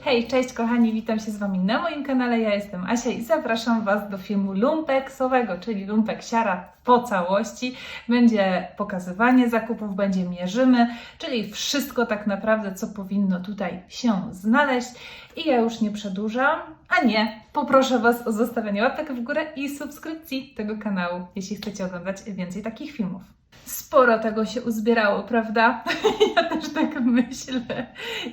Hej, cześć kochani, witam się z Wami na moim kanale. Ja jestem Asia i zapraszam Was do filmu lumpeksowego, czyli lumpek siara po całości. Będzie pokazywanie zakupów, będzie mierzymy, czyli wszystko tak naprawdę, co powinno tutaj się znaleźć. I ja już nie przedłużam, a nie, poproszę Was o zostawienie łapek w górę i subskrypcji tego kanału, jeśli chcecie oglądać więcej takich filmów. Sporo tego się uzbierało, prawda? ja też tak myślę.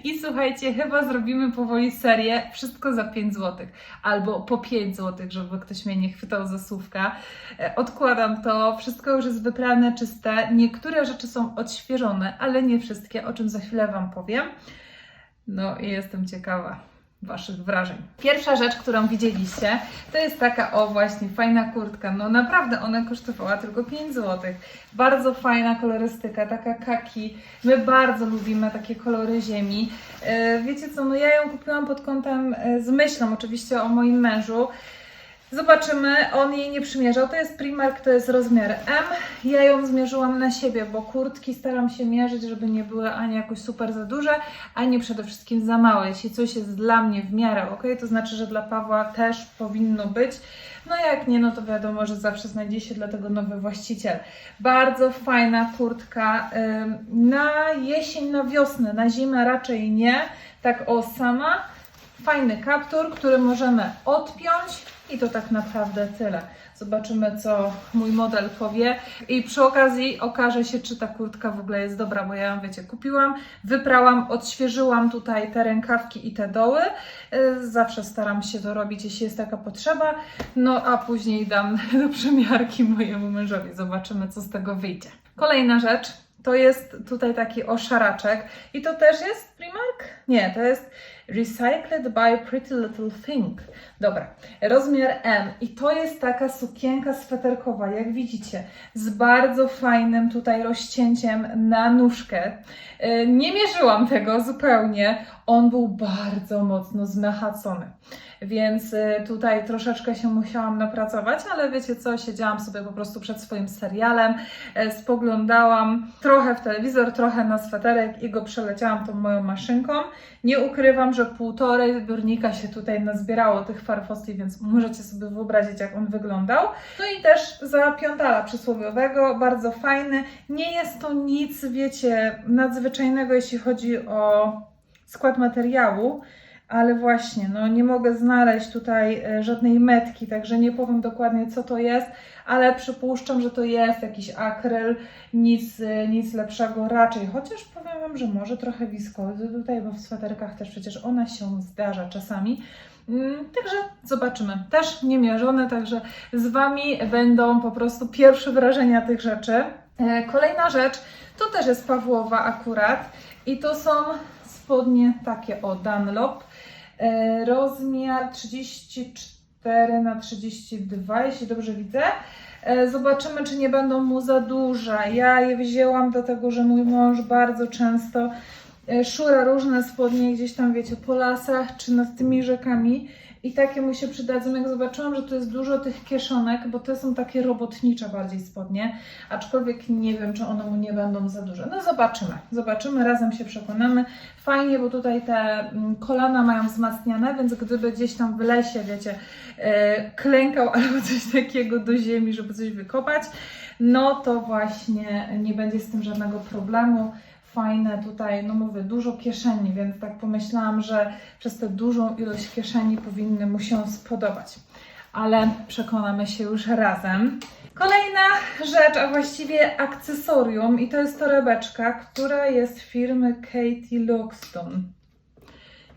I słuchajcie, chyba zrobimy powoli serię Wszystko za 5 zł. Albo po 5 zł, żeby ktoś mnie nie chwytał za słówka. E, Odkładam to, wszystko już jest wyprane, czyste. Niektóre rzeczy są odświeżone, ale nie wszystkie, o czym za chwilę Wam powiem. No i jestem ciekawa. Waszych wrażeń. Pierwsza rzecz, którą widzieliście, to jest taka, o właśnie, fajna kurtka. No naprawdę ona kosztowała tylko 5 zł. Bardzo fajna kolorystyka, taka kaki. My bardzo lubimy takie kolory ziemi. E, Wiecie co, no ja ją kupiłam pod kątem, e, z myślą oczywiście o moim mężu. Zobaczymy, on jej nie przymierzał. To jest Primark, to jest rozmiar M. Ja ją zmierzyłam na siebie, bo kurtki staram się mierzyć, żeby nie były ani jakoś super za duże, ani przede wszystkim za małe. Jeśli coś jest dla mnie w miarę ok, to znaczy, że dla Pawła też powinno być. No jak nie, no to wiadomo, że zawsze znajdzie się dla tego nowy właściciel. Bardzo fajna kurtka na jesień, na wiosnę, na zimę raczej nie. Tak o sama. Fajny kaptur, który możemy odpiąć i to tak naprawdę tyle. Zobaczymy, co mój model powie. I przy okazji okaże się, czy ta kurtka w ogóle jest dobra, bo ja ją, wiecie, kupiłam, wyprałam, odświeżyłam tutaj te rękawki i te doły. Yy, Zawsze staram się to robić, jeśli jest taka potrzeba. No a później dam do przemiarki mojemu mężowi. Zobaczymy, co z tego wyjdzie. Kolejna rzecz. To jest tutaj taki oszaraczek. I to też jest Primark? Nie, to jest Recycled by Pretty Little Thing. Dobra, rozmiar M. I to jest taka sukienka sweterkowa, jak widzicie, z bardzo fajnym tutaj rozcięciem na nóżkę. Yy, Nie mierzyłam tego zupełnie. On był bardzo mocno zmechacony. Więc y, tutaj troszeczkę się musiałam napracować, ale wiecie co, siedziałam sobie po prostu przed swoim serialem, e, spoglądałam trochę w telewizor, trochę na sweterek i go przeleciałam tą moją maszynką. Nie ukrywam, że półtorej zbiornika się tutaj nazbierało tych farfosli, więc możecie sobie wyobrazić, jak on wyglądał. No i też za piątala przysłowiowego, bardzo fajny. Nie jest to nic, wiecie, nadzwyczajnego, jeśli chodzi o skład materiału ale właśnie, no nie mogę znaleźć tutaj e, żadnej metki, także nie powiem dokładnie co to jest, ale przypuszczam, że to jest jakiś akryl, nic, e, nic lepszego raczej, chociaż powiem Wam, że może trochę wiskozy tutaj, bo w sweterkach też przecież ona się zdarza czasami. Mm, Także zobaczymy. Też niemierzone, także z Wami będą po prostu pierwsze wrażenia tych rzeczy. E, Kolejna rzecz, to też jest Pawłowa akurat i to są spodnie takie o Dunlop. E, Rozmiar 34 na 32, jeśli dobrze widzę. E, Zobaczymy, czy nie będą mu za duże. Ja je wzięłam dlatego, że mój mąż bardzo często e, szura różne spodnie gdzieś tam, wiecie, po lasach czy nad tymi rzekami. I takie mu się przydadzą, jak zobaczyłam, że tu jest dużo tych kieszonek, bo te są takie robotnicze bardziej spodnie, aczkolwiek nie wiem, czy one mu nie będą za duże. No zobaczymy, zobaczymy, razem się przekonamy. Fajnie, bo tutaj te mm, kolana mają wzmacniane, więc gdyby gdzieś tam w lesie, wiecie, e, klękał albo coś takiego do ziemi, żeby coś wykopać, no to właśnie nie będzie z tym żadnego problemu fajne tutaj, no mówię, dużo kieszeni, więc tak pomyślałam, że przez tę dużą ilość kieszeni powinny mu się spodobać. Ale przekonamy się już razem. Kolejna rzecz, a właściwie akcesorium, i to jest torebeczka, która jest firmy Katie Loxton.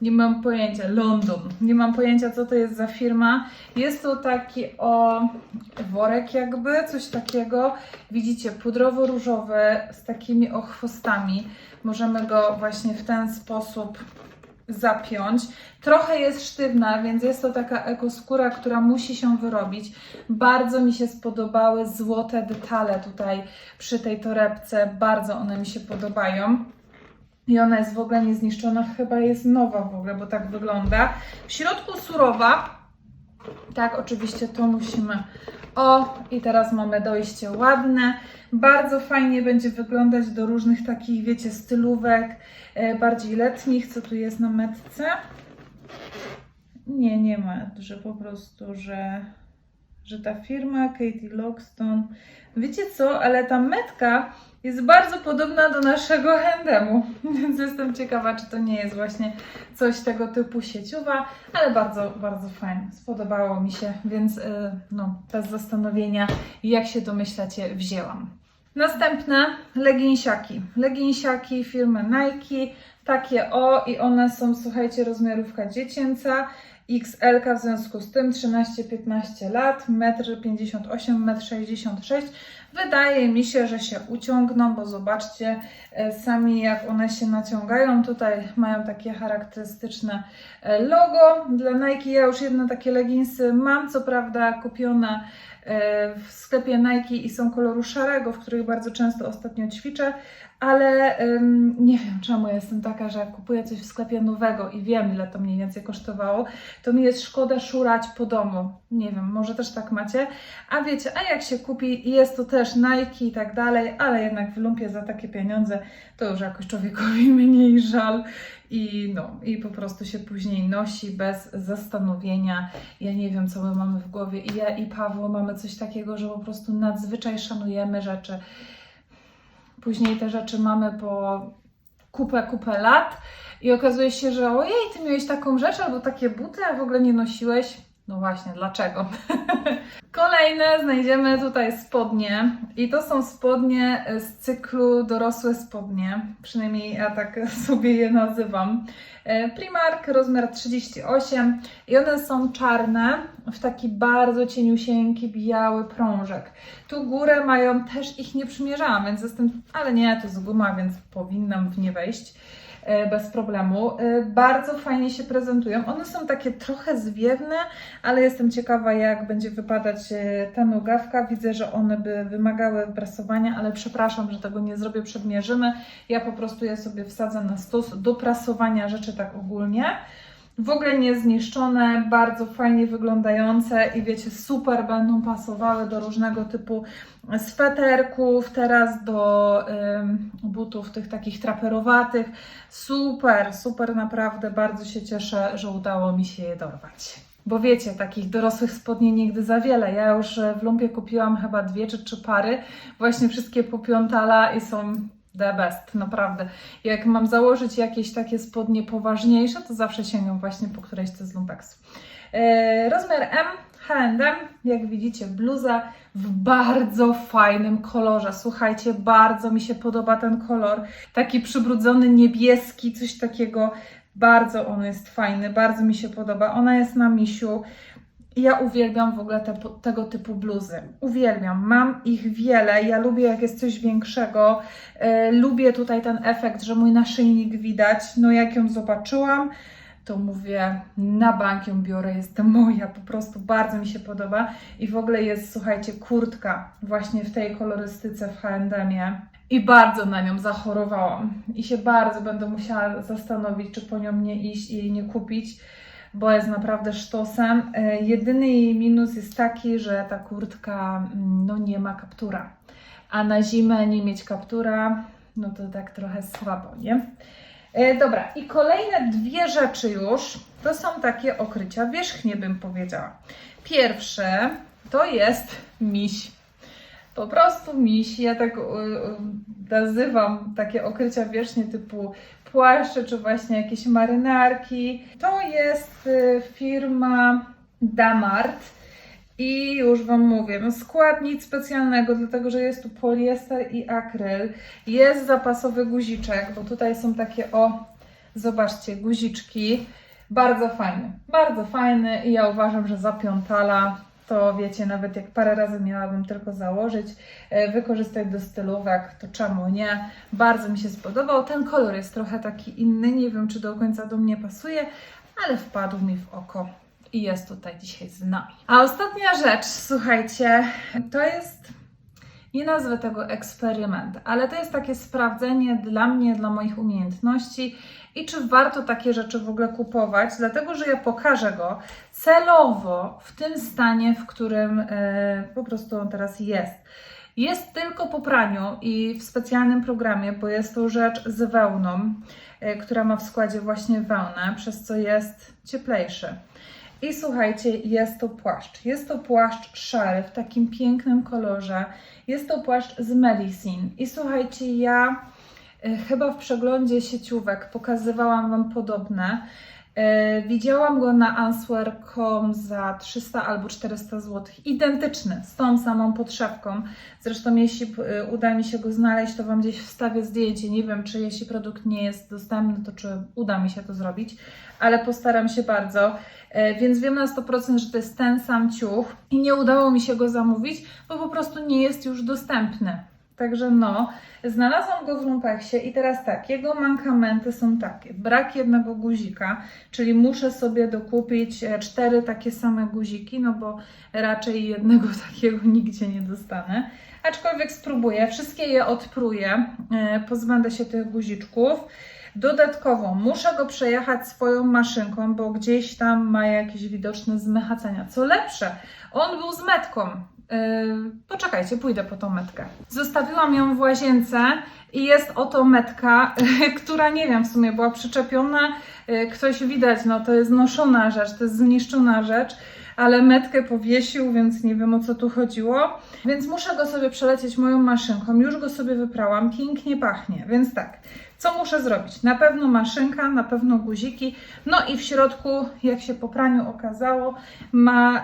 Nie mam pojęcia, London. Nie mam pojęcia, co to jest za firma. Jest to taki o worek jakby, coś takiego. Widzicie, pudrowo-różowy z takimi ochwostami. Możemy go właśnie w ten sposób zapiąć. Trochę jest sztywna, więc jest to taka ekoskóra, która musi się wyrobić. Bardzo mi się spodobały złote detale tutaj przy tej torebce. Bardzo one mi się podobają. I ona jest w ogóle niezniszczona, chyba jest nowa w ogóle, bo tak wygląda. W środku surowa. Tak, oczywiście to musimy. O, i teraz mamy dojście ładne. Bardzo fajnie będzie wyglądać do różnych takich, wiecie, stylówek, e, bardziej letnich. Co tu jest na metce? Nie, nie ma, że po prostu, że, że ta firma Katie Logston. Wiecie co, ale ta metka jest bardzo podobna do naszego handemu, więc jestem ciekawa, czy to nie jest właśnie coś tego typu sieciowa, ale bardzo, bardzo fajnie. Spodobało mi się, więc yy, no, bez zastanowienia, jak się domyślacie, wzięłam. Następne leginsiaki. Leginsiaki firmy Nike, takie o i one są, słuchajcie, rozmiarówka dziecięca, XL w związku z tym 13-15 lat, 1,58 m, 1,66 m. Wydaje mi się, że się uciągną, bo zobaczcie e, sami jak one się naciągają. Tutaj mają takie charakterystyczne e, logo. Dla Nike ja już jedne takie leginsy mam, co prawda kupione e, w sklepie Nike i są koloru szarego, w których bardzo często ostatnio ćwiczę, ale ym, nie wiem czemu jestem taka, że jak kupuję coś w sklepie nowego i wiem ile to mniej więcej kosztowało, to mi jest szkoda szurać po domu. Nie wiem, może też tak macie. A wiecie, a jak się kupi i jest to też Nike i tak dalej, ale jednak w lumpie za takie pieniądze, to już jakoś człowiekowi mniej żal i no, i po prostu się później nosi bez zastanowienia. Ja nie wiem, co my mamy w głowie i ja i Paweł mamy coś takiego, że po prostu nadzwyczaj szanujemy rzeczy. Później te rzeczy mamy po kupę, kupę lat i okazuje się, że ojej, ty miałeś taką rzecz albo takie buty, a w ogóle nie nosiłeś. No właśnie, dlaczego? Kolejne znajdziemy tutaj spodnie i to są spodnie z cyklu dorosłe spodnie, przynajmniej ja tak sobie je nazywam. E, Primark rozmiar 38 i one są czarne w taki bardzo cieniusieńki biały prążek. Tu górę mają, też ich nie przymierzałam, więc jestem, ale nie, to jest guma, więc powinnam w nie wejść bez problemu. E, Bardzo fajnie się prezentują. One są takie trochę zwiewne, ale jestem ciekawa, jak będzie wypadać e, ta nogawka. Widzę, że one by wymagały prasowania, ale przepraszam, że tego nie zrobię, przedmierzymy. Ja po prostu je sobie wsadzę na stos do prasowania rzeczy tak ogólnie. W ogóle nie zniszczone, bardzo fajnie wyglądające i wiecie, super będą pasowały do różnego typu sweterków, teraz do ym, butów tych takich traperowatych. Super, super naprawdę, bardzo się cieszę, że udało mi się je dorwać. Bo wiecie, takich dorosłych spodni nigdy za wiele. Ja już e, w lumpie kupiłam chyba dwie czy trzy pary, właśnie wszystkie po piątala i są the best, naprawdę. Jak mam założyć jakieś takie spodnie poważniejsze, to zawsze sięgam właśnie po którejś z lumpeksu. E, rozmiar M, H&M, jak widzicie, bluza w bardzo fajnym kolorze. Słuchajcie, bardzo mi się podoba ten kolor. Taki przybrudzony niebieski, coś takiego. Bardzo on jest fajny, bardzo mi się podoba. Ona jest na misiu. Ja uwielbiam w ogóle te, tego typu bluzy. Uwielbiam. Mam ich wiele. Ja lubię, jak jest coś większego. E, lubię tutaj ten efekt, że mój naszyjnik widać. No, jak ją zobaczyłam, to mówię, na bank ją biorę, jest moja, po prostu bardzo mi się podoba. I w ogóle jest, słuchajcie, kurtka właśnie w tej kolorystyce w H&M-ie. I bardzo na nią zachorowałam. I się bardzo będę musiała zastanowić, czy po nią nie iść i jej nie kupić bo jest naprawdę sztosem. E, Jedyny jej minus jest taki, że ta kurtka mm, no, nie ma kaptura. A na zimę nie mieć kaptura, no to tak trochę słabo, nie? E, Dobra, i kolejne dwie rzeczy już to są takie okrycia wierzchnie, bym powiedziała. Pierwsze to jest miś. Po prostu miś. Ja tak y, y, nazywam takie okrycia wierzchnie typu płaszcze, czy właśnie jakieś marynarki. To jest y, firma Damart. I już Wam mówię, no skład nic specjalnego, dlatego że jest tu poliester i akryl. Jest zapasowy guziczek, bo tutaj są takie, o, zobaczcie, guziczki. Bardzo fajny, bardzo fajny i ja uważam, że za piątala to wiecie, nawet jak parę razy miałabym tylko założyć, e, wykorzystać do stylówek, to czemu nie? Bardzo mi się spodobał. Ten kolor jest trochę taki inny, nie wiem czy do końca do mnie pasuje, ale wpadł mi w oko i jest tutaj dzisiaj z nami. A ostatnia rzecz, słuchajcie, to jest nie nazwę tego eksperyment, ale to jest takie sprawdzenie dla mnie, dla moich umiejętności i czy warto takie rzeczy w ogóle kupować, dlatego że ja pokażę go celowo w tym stanie, w którym e, po prostu on teraz jest. Jest tylko po praniu i w specjalnym programie, bo jest to rzecz z wełną, e, która ma w składzie właśnie wełnę, przez co jest cieplejszy. I słuchajcie, jest to płaszcz. Jest to płaszcz szary w takim pięknym kolorze. Jest to płaszcz z Melisin. I słuchajcie, ja e, chyba w przeglądzie sieciówek pokazywałam Wam podobne. E, Widziałam go na answer.com za 300 albo 400 zł. Identyczny, z tą samą podszewką. Zresztą jeśli e, uda mi się go znaleźć, to Wam gdzieś wstawię zdjęcie. Nie wiem, czy jeśli produkt nie jest dostępny, to czy uda mi się to zrobić, ale postaram się bardzo. E, Więc wiem na 100%, że to jest ten sam ciuch i nie udało mi się go zamówić, bo po prostu nie jest już dostępny. Także no, znalazłam go w lumpeksie i teraz tak, jego mankamenty są takie. Brak jednego guzika, czyli muszę sobie dokupić e, cztery takie same guziki, no bo raczej jednego takiego nigdzie nie dostanę. Aczkolwiek spróbuję, wszystkie je odpruję, e, pozbędę się tych guziczków. Dodatkowo muszę go przejechać swoją maszynką, bo gdzieś tam ma jakieś widoczne zmechacenia. Co lepsze, on był z metką. Yy, poczekajcie, pójdę po tą metkę. Zostawiłam ją w łazience i jest oto metka, która nie wiem, w sumie była przyczepiona. Yy, ktoś widać, no to jest noszona rzecz, to jest zniszczona rzecz, ale metkę powiesił, więc nie wiem o co tu chodziło. Więc muszę go sobie przelecieć moją maszynką. Już go sobie wyprałam, pięknie pachnie, więc tak. Co muszę zrobić? Na pewno maszynka, na pewno guziki. No i w środku, jak się po praniu okazało, ma y,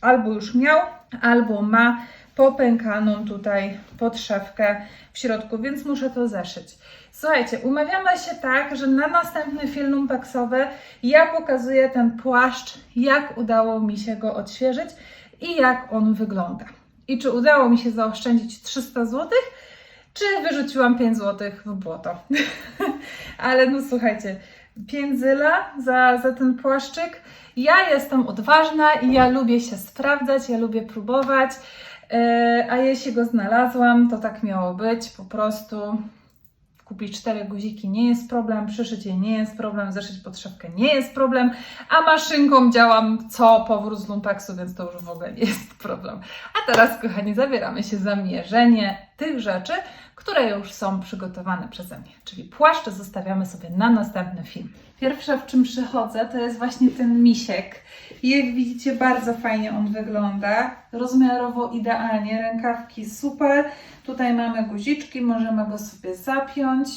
albo już miał, albo ma popękaną tutaj podszewkę w środku, więc muszę to zeszyć. Słuchajcie, umawiamy się tak, że na następny film lumpeksowy ja pokazuję ten płaszcz, jak udało mi się go odświeżyć i jak on wygląda. I czy udało mi się zaoszczędzić 300 zł, czy wyrzuciłam 5 zł w błoto. Ale no słuchajcie, 5 zyla za, za ten płaszczyk. Ja jestem odważna i ja lubię się sprawdzać, ja lubię próbować. E, a jeśli go znalazłam, to tak miało być. Po prostu kupić cztery guziki nie jest problem, przyszyć je nie jest problem, zeszyć podszewkę nie jest problem, a maszynką działam co powrót z lumpeksu, więc to już w ogóle nie jest problem. A teraz, kochani, zabieramy się za mierzenie tych rzeczy, które już są przygotowane przeze mnie. Czyli płaszcze zostawiamy sobie na następny film. Pierwsze, w czym przychodzę, to jest właśnie ten misiek. Jak widzicie, bardzo fajnie on wygląda. Rozmiarowo idealnie, rękawki super. Tutaj mamy guziczki, możemy go sobie zapiąć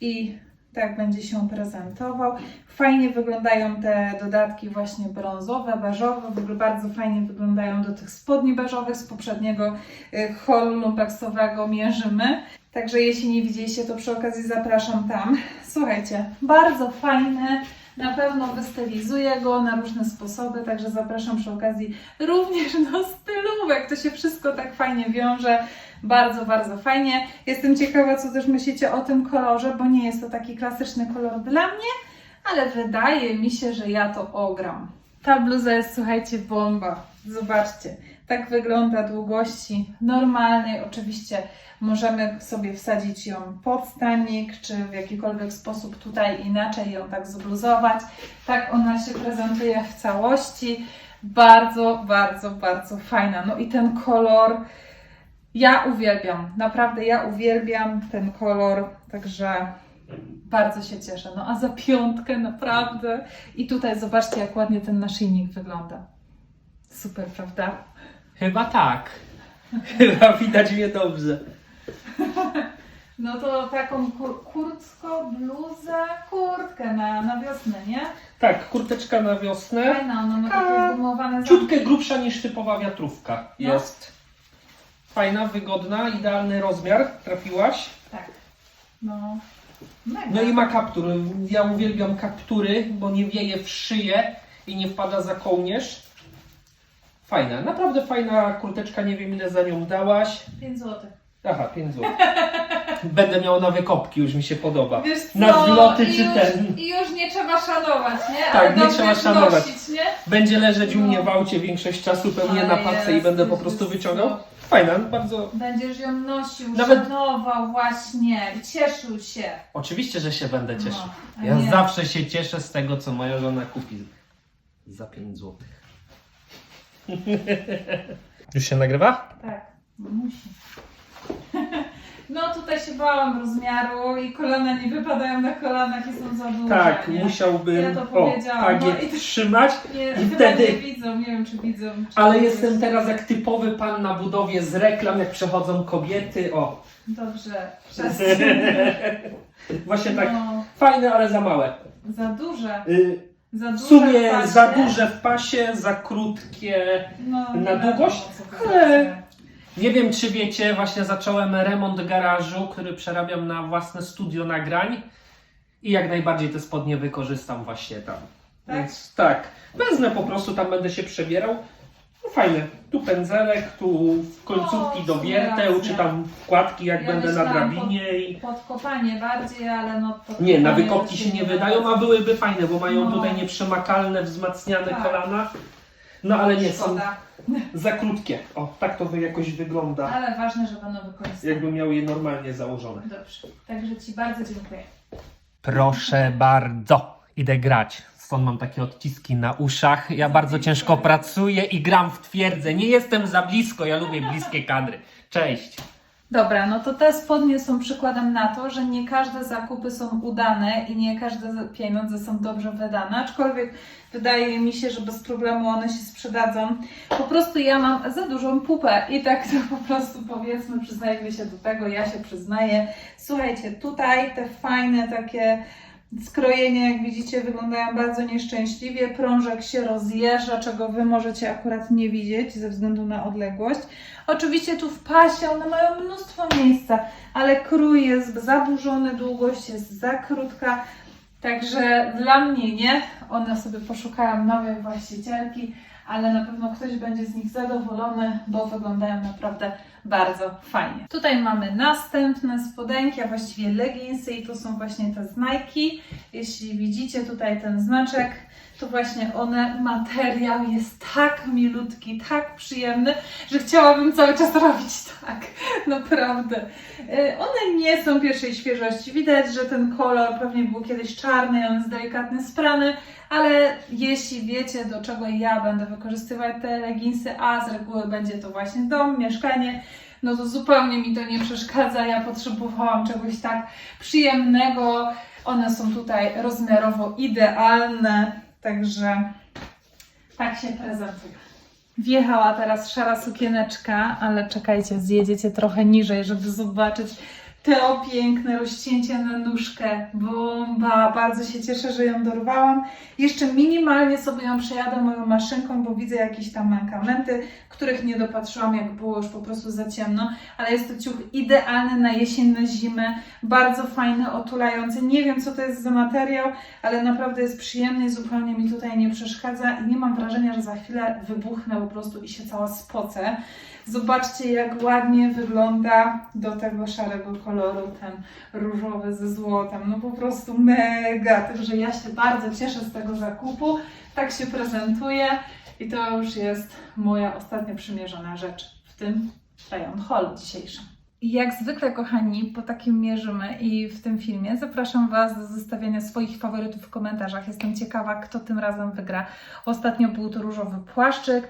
i tak będzie się prezentował. Fajnie wyglądają te dodatki właśnie brązowe, beżowe, w ogóle bardzo fajnie wyglądają do tych spodni beżowych z poprzedniego y, holu lumpeksowego mierzymy. Także jeśli nie widzieliście, to przy okazji zapraszam tam. Słuchajcie, bardzo fajne. Na pewno wystylizuję go na różne sposoby, także zapraszam przy okazji również do stylówek. To się wszystko tak fajnie wiąże. Bardzo, bardzo fajnie. Jestem ciekawa, co też myślicie o tym kolorze, bo nie jest to taki klasyczny kolor dla mnie, ale wydaje mi się, że ja to ogram. Ta bluza jest, słuchajcie, bomba. Zobaczcie, tak wygląda długości normalnej. Oczywiście możemy sobie wsadzić ją pod stanik, czy w jakikolwiek sposób tutaj inaczej ją tak zbluzować. Tak ona się prezentuje w całości. Bardzo, bardzo, bardzo fajna. No i ten kolor. Ja uwielbiam, naprawdę ja uwielbiam ten kolor, także bardzo się cieszę. No a za piątkę naprawdę. I tutaj zobaczcie, jak ładnie ten naszyjnik wygląda. Super, prawda? Chyba tak. Chyba widać mnie dobrze. No to taką kur kurtko, bluzę, kurtkę na, na wiosnę, nie? Tak, kurteczka na wiosnę. Fajna, ona ma takie gumowane Ciutkę grubsza niż typowa wiatrówka No. jest. Fajna, wygodna, idealny rozmiar. Trafiłaś. Tak. No. Mega. No i ma kaptur. Ja uwielbiam kaptury, bo nie wieje w szyję i nie wpada za kołnierz. Fajna, naprawdę fajna kurteczka. Nie wiem ile za nią dałaś. 5 zł. Aha, 5 zł. Będę miał na wykopki, już mi się podoba. Wiesz co? Na zloty I czy już, ten. I już nie trzeba szanować, nie? Tak, Ale nie trzeba szanować. Nosić, nie? Będzie leżeć u No. mnie w aucie większość czasu pewnie Ale na pace i będę po prostu jest, wyciągał. no. Fajna, bardzo. Będziesz ją nosił, Nawet- szanował właśnie i cieszył się. Oczywiście, że się będę cieszył. No, a Ja nie. zawsze się cieszę z tego, co moja żona kupi. Za 5 zł. Już się nagrywa? Tak, Musi. No tutaj się bałam rozmiaru i kolana nie wypadają na kolanach i są za duże. Tak, nie? musiałbym Ja to o, powiedziałam, tak no i- trzymać, Nie, I chyba wtedy- nie widzą, nie wiem czy widzą. Czy ale jestem teraz jak typowy pan na budowie z reklam, jak przechodzą kobiety, o. Dobrze, przestań. Właśnie tak, No, fajne, ale za małe. za duże. Y, Za W duże sumie pasie. za duże w pasie, za krótkie. no, na wiadomo, długość, co to ale- znaczy. Nie wiem, czy wiecie, właśnie zacząłem remont garażu, który przerabiam na własne studio nagrań. I jak najbardziej te spodnie wykorzystam właśnie tam. Tak? Więc tak, wezmę po prostu, tam będę się przebierał. No fajne. Tu pędzelek, tu końcówki O, do wierteł, czy tam wkładki, jak Ja będę na myślałam drabinie. I... Podkopanie bardziej, ale no Nie, na wykopki się nie da. wydają, a byłyby fajne, bo mają No. tutaj nieprzemakalne, wzmacniane Tak. kolana. No ale nie, są Szkoda. za krótkie. O, tak to wy- jakoś wygląda. Ale ważne, że będą wykorzystane. Jakby miał je normalnie założone. Dobrze, także Ci bardzo dziękuję. Proszę bardzo, idę grać. Stąd mam takie odciski na uszach. Ja bardzo ciężko pracuję i gram w twierdzę. Nie jestem za blisko, ja lubię bliskie kadry. Cześć. Dobra, no to te spodnie są przykładem na to, że nie każde zakupy są udane i nie każde pieniądze są dobrze wydane, aczkolwiek wydaje mi się, że bez problemu one się sprzedadzą. Po prostu ja mam za dużą pupę i tak to po prostu powiedzmy, przyznajmy się do tego, ja się przyznaję. Słuchajcie, tutaj te fajne takie skrojenia, jak widzicie, wyglądają bardzo nieszczęśliwie. Prążek się rozjeżdża, czego Wy możecie akurat nie widzieć ze względu na odległość. Oczywiście tu w pasie one mają mnóstwo miejsca, ale krój jest zaburzony, długość jest za krótka. Także dla mnie nie. One sobie poszukają nowej właścicielki, ale na pewno ktoś będzie z nich zadowolony, bo wyglądają naprawdę bardzo fajnie. Tutaj mamy następne spodenki, a właściwie leginsy i to są właśnie te z Nike. Jeśli widzicie tutaj ten znaczek, to właśnie one, materiał jest tak milutki, tak przyjemny, że chciałabym cały czas robić tak. Naprawdę. Y, One nie są pierwszej świeżości. Widać, że ten kolor pewnie był kiedyś czarny, on jest delikatnie sprany, ale jeśli wiecie, do czego ja będę wykorzystywać te leginsy, a z reguły będzie to właśnie dom, mieszkanie, no to zupełnie mi to nie przeszkadza. Ja potrzebowałam czegoś tak przyjemnego. One są tutaj rozmiarowo idealne, także tak się prezentują. Wjechała teraz szara sukieneczka, ale czekajcie, zjedziecie trochę niżej, żeby zobaczyć to piękne rozcięcie na nóżkę. Bomba! Bardzo się cieszę, że ją dorwałam. Jeszcze minimalnie sobie ją przejadę moją maszynką, bo widzę jakieś tam mankamenty, których nie dopatrzyłam, jak było już po prostu za ciemno. Ale jest to ciuch idealny na jesień, na zimę. Bardzo fajny, otulający. Nie wiem, co to jest za materiał, ale naprawdę jest przyjemny i zupełnie mi tutaj nie przeszkadza i nie mam wrażenia, że za chwilę wybuchnę po prostu i się cała spocę. Zobaczcie, jak ładnie wygląda do tego szarego koloru ten różowy ze złotem. No po prostu mega. Także ja się bardzo cieszę z tego zakupu. Tak się prezentuje i to już jest moja ostatnio przymierzona rzecz w tym Lion Hall dzisiejszym. Jak zwykle, kochani, po takim mierzymy i w tym filmie zapraszam Was do zostawiania swoich faworytów w komentarzach. Jestem ciekawa, kto tym razem wygra. Ostatnio był to różowy płaszczyk,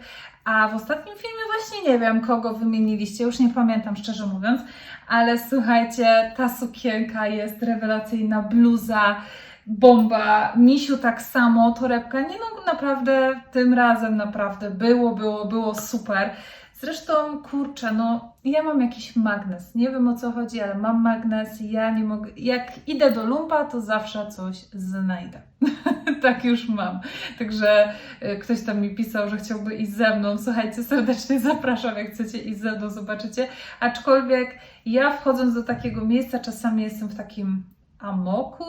a w ostatnim filmie właśnie nie wiem, kogo wymieniliście, już nie pamiętam szczerze mówiąc, ale słuchajcie, ta sukienka jest rewelacyjna, bluza, bomba, misiu tak samo, torebka, nie no naprawdę tym razem naprawdę było, było, było super. Zresztą, kurczę, no ja mam jakiś magnes. Nie wiem o co chodzi, ale mam magnes ja nie mogę. Jak idę do lumpa, to zawsze coś znajdę. tak już mam. Także y, ktoś tam mi pisał, że chciałby iść ze mną. Słuchajcie, serdecznie zapraszam, jak chcecie iść ze mną, zobaczycie. Aczkolwiek ja wchodząc do takiego miejsca, czasami jestem w takim amoku.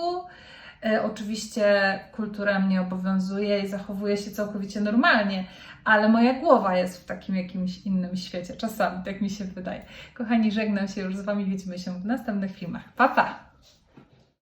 E, oczywiście kultura mnie obowiązuje i zachowuję się całkowicie normalnie, ale moja głowa jest w takim jakimś innym świecie. Czasami tak mi się wydaje. Kochani, żegnam się już z Wami. Widzimy się w następnych filmach. Pa, pa!